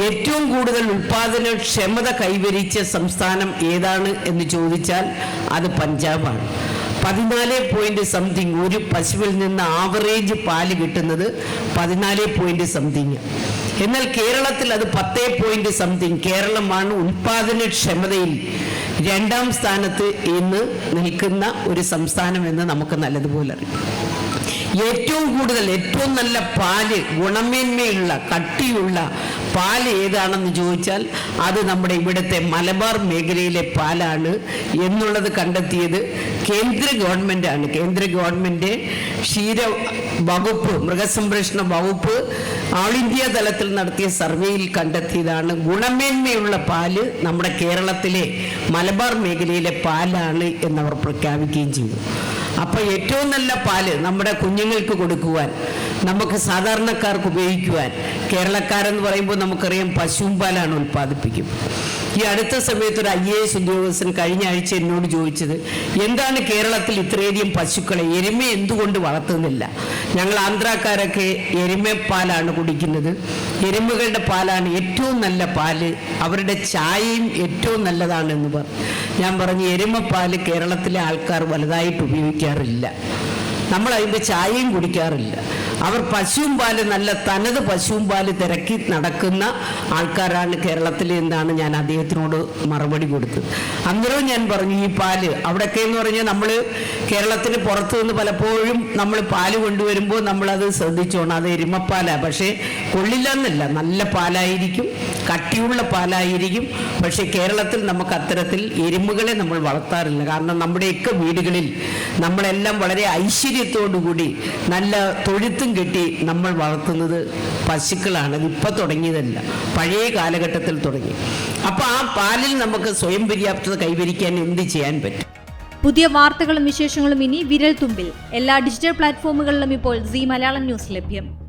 ഏറ്റവും കൂടുതൽ ഉൽപാദനക്ഷമത കൈവരിച്ച സംസ്ഥാനം ഏതാണ് എന്ന് ചോദിച്ചാൽ അത് പഞ്ചാബാണ്. പതിനാല് പോയിന്റ് സംതിങ് ഒരു പശുവിൽ നിന്ന് ആവറേജ് പാൽ കിട്ടുന്നത് പതിനാല് പോയിന്റ് സംതിങ് എന്നാൽ കേരളത്തിൽ അത് പത്തേ പോയിന്റ് സംതിങ് കേരളമാണ് ഉൽപാദനക്ഷമതയിൽ രണ്ടാം സ്ഥാനത്ത് ഇന്ന് നിൽക്കുന്ന ഒരു സംസ്ഥാനം എന്ന് നമുക്ക് നല്ലതുപോലെ അറിയാം. ഏറ്റവും കൂടുതൽ ഏറ്റവും നല്ല പാൽ ഗുണമേന്മയുള്ള കട്ടിയുള്ള പാൽ ഏതാണെന്ന് ചോദിച്ചാൽ അത് നമ്മുടെ ഇവിടുത്തെ മലബാർ മേഖലയിലെ പാലാണ് എന്നുള്ളത് കണ്ടെത്തിയത് കേന്ദ്ര ഗവൺമെന്റാണ് കേന്ദ്ര ഗവൺമെന്റ് ക്ഷീര വകുപ്പ് മൃഗസംരക്ഷണ വകുപ്പ് ഓൾ ഇന്ത്യ തലത്തിൽ നടത്തിയ സർവേയിൽ കണ്ടെത്തിയതാണ് ഗുണമേന്മയുള്ള പാൽ നമ്മുടെ കേരളത്തിലെ മലബാർ മേഖലയിലെ പാലാണ് എന്നവർ പ്രഖ്യാപിക്കുകയും ചെയ്തു. അപ്പൊ ഏറ്റവും നല്ല പാൽ നമ്മുടെ കുഞ്ഞുങ്ങൾക്ക് കൊടുക്കുവാൻ നമുക്ക് സാധാരണക്കാർക്ക് ഉപയോഗിക്കുവാൻ കേരളക്കാരെന്ന് പറയുമ്പോൾ നമുക്കറിയാം പശുവും പാലാണ് ഉൽപ്പാദിപ്പിക്കും. ഈ അടുത്ത സമയത്ത് ഒരു ഐ എ എസ് ഉദ്യോഗസ്ഥൻ കഴിഞ്ഞ ആഴ്ച എന്നോട് ചോദിച്ചത് എന്താണ് കേരളത്തിൽ ഇത്രയധികം പശുക്കളെ എരുമ എന്തുകൊണ്ട് വളർത്തുന്നില്ല? ഞങ്ങൾ ആന്ധ്രാക്കാരൊക്കെ എരുമപ്പാലാണ് കുടിക്കുന്നത്. എരുമകളുടെ പാലാണ് ഏറ്റവും നല്ല പാൽ അവരുടെ ചായയും ഏറ്റവും നല്ലതാണ് എന്ന് പറഞ്ഞു ഞാൻ പറഞ്ഞു എരുമപ്പാൽ കേരളത്തിലെ ആൾക്കാർ വലുതായിട്ട് ഉപയോഗിക്കാറില്ല. നമ്മൾ അതിന്റെ ചായയും കുടിക്കാറില്ല. അവർ പശുവും പാൽ നല്ല തനത് പശുവും പാൽ തിരക്കി നടക്കുന്ന ആൾക്കാരാണ് കേരളത്തിൽ എന്നാണ് ഞാൻ അദ്ദേഹത്തിനോട് മറുപടി കൊടുത്തത്. അന്നേരവും ഞാൻ പറഞ്ഞു ഈ പാൽ അവിടെയൊക്കെ എന്ന് പറഞ്ഞാൽ നമ്മൾ കേരളത്തിന് പുറത്തു നിന്ന് പലപ്പോഴും നമ്മൾ പാൽ കൊണ്ടുവരുമ്പോൾ നമ്മളത് ശ്രദ്ധിച്ചോണം. അത് എരുമപ്പാലാണ് പക്ഷേ കൊള്ളില്ല എന്നല്ല. നല്ല പാലായിരിക്കും. കട്ടിയുള്ള പാലായിരിക്കും. പക്ഷേ കേരളത്തിൽ നമുക്ക് അത്തരത്തിൽ എരുമകളെ നമ്മൾ വളർത്താറില്ല. കാരണം നമ്മുടെയൊക്കെ വീടുകളിൽ നമ്മളെല്ലാം വളരെ ഐശ്വര്യത്തോടുകൂടി നല്ല തൊഴുത്തും കെട്ടി നമ്മൾ വളർത്തുന്നത് പശുക്കളാണ്. ഇപ്പം തുടങ്ങിയതല്ല. പഴയ കാലഘട്ടത്തിൽ തുടങ്ങി. അപ്പോൾ ആ പാലിൽ നമുക്ക് സ്വയം പര്യാപ്തത കൈവരിക്കാൻ എന്ത് ചെയ്യാൻ പറ്റും? പുതിയ വാർത്തകളും വിശേഷങ്ങളും ഇനി വിരൽ തുമ്പിൽ എല്ലാ ഡിജിറ്റൽ പ്ലാറ്റ്ഫോമുകളിലും ഇപ്പോൾ സി മലയാളം ന്യൂസ് ലഭ്യം.